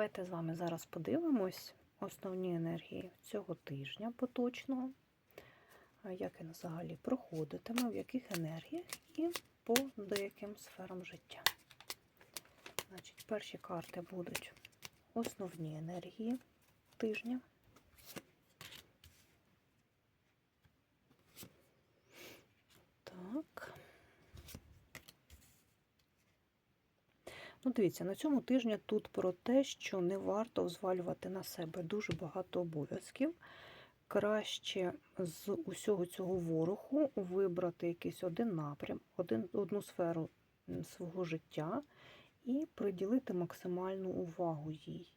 Давайте з вами зараз подивимось основні енергії цього тижня поточного, як він взагалі проходитиме, в яких енергіях і по деяким сферам життя. Значить, перші карти будуть основні енергії тижня. Так. Ну, дивіться, на цьому тижні тут про те, що не варто взвалювати на себе дуже багато обов'язків. Краще з усього цього вороху вибрати якийсь один напрям, один, одну сферу свого життя і приділити максимальну увагу їй.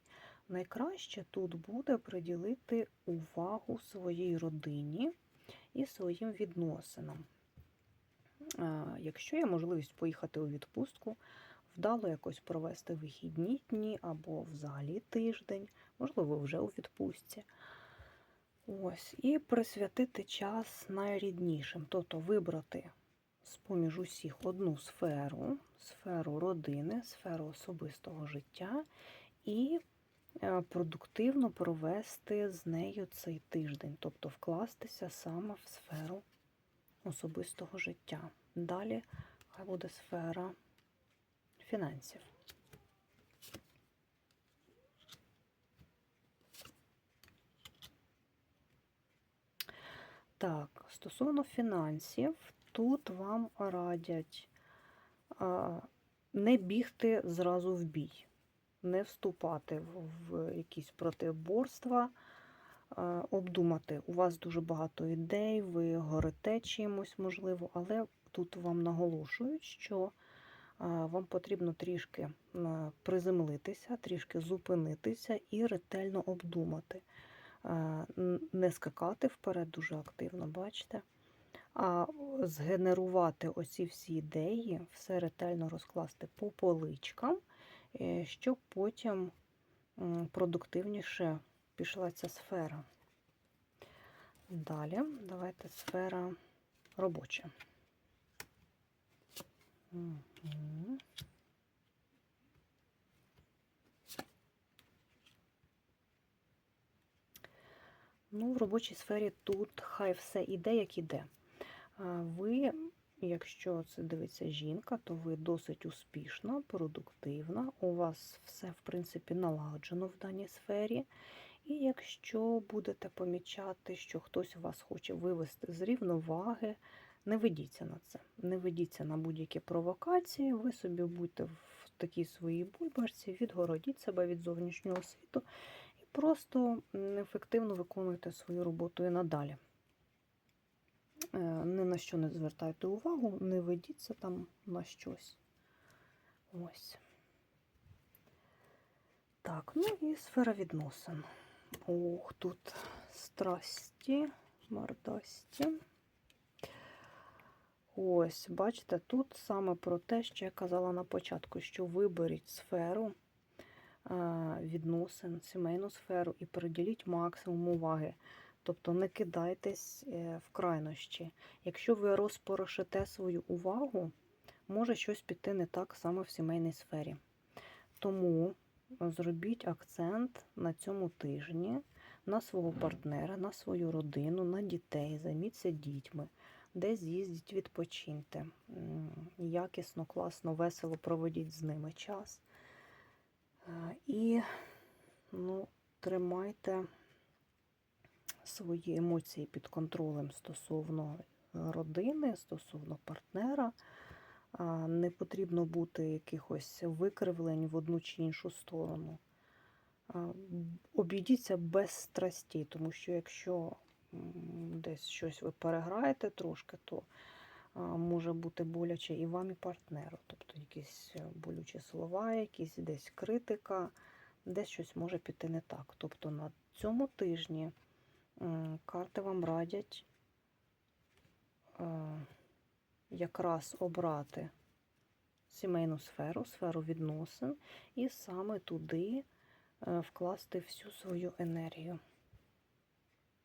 Найкраще тут буде приділити увагу своїй родині і своїм відносинам. Якщо є можливість поїхати у відпустку, вдало якось провести вихідні дні або взагалі тиждень, можливо, вже у відпустці. Ось, І присвятити час найріднішим, тобто вибрати з-поміж усіх одну сферу, сферу родини, сферу особистого життя і е, продуктивно провести з нею цей тиждень, тобто вкластися саме в сферу особистого життя. Далі хай буде сфера фінансів. Так, стосовно фінансів, тут вам радять не бігти зразу в бій, не вступати в, якісь протиборства, обдумати. У вас дуже багато ідей, ви горите чимось, можливо, але тут вам наголошують, що вам потрібно трішки приземлитися, трішки зупинитися і ретельно обдумати. Не скакати вперед дуже активно, бачите? А згенерувати оці всі ідеї, все ретельно розкласти по поличкам, е, щоб потім продуктивніше пішла ця сфера. Далі, давайте сфера робоча. Ну, в робочій сфері тут хай все іде, як іде. Ви, якщо це дивиться жінка, то ви досить успішна, продуктивна, у вас все, в принципі, налагоджено в даній сфері. І якщо будете помічати, що хтось вас хоче вивести з рівноваги, не ведіться на це, не ведіться на будь-які провокації, ви собі будьте в такій своїй бульбашці, відгородіть себе від зовнішнього світу просто ефективно виконуйте свою роботу і надалі. Е, ні на що не звертайте увагу, не ведіться там на щось. Ось. Так, ну і сфера відносин. Ох, тут страсті, мордасті. Ось, бачите, тут саме про те, що я казала на початку, що виберіть сферу відносин, сімейну сферу і приділіть максимум уваги. Тобто не кидайтесь е, в крайнощі. Якщо ви розпорошите свою увагу, може щось піти не так саме в сімейній сфері. Тому зробіть акцент на цьому тижні на свого партнера, на свою родину, на дітей, займіться дітьми десь з'їздіть, відпочиньте. Якісно, класно, весело проводіть з ними час. Е, і ну, тримайте свої емоції під контролем стосовно родини, стосовно партнера. Не потрібно бути якихось викривлень в одну чи іншу сторону. Обійдіться без страсті, тому що якщо десь щось ви переграєте трошки, то може бути боляче і вам, і партнеру. Тобто якісь е, болючі слова, якісь десь критика, десь щось може піти не так. Тобто на цьому тижні карти вам радять якраз обрати сімейну сферу, сферу відносин, і саме туди е, вкласти всю свою енергію.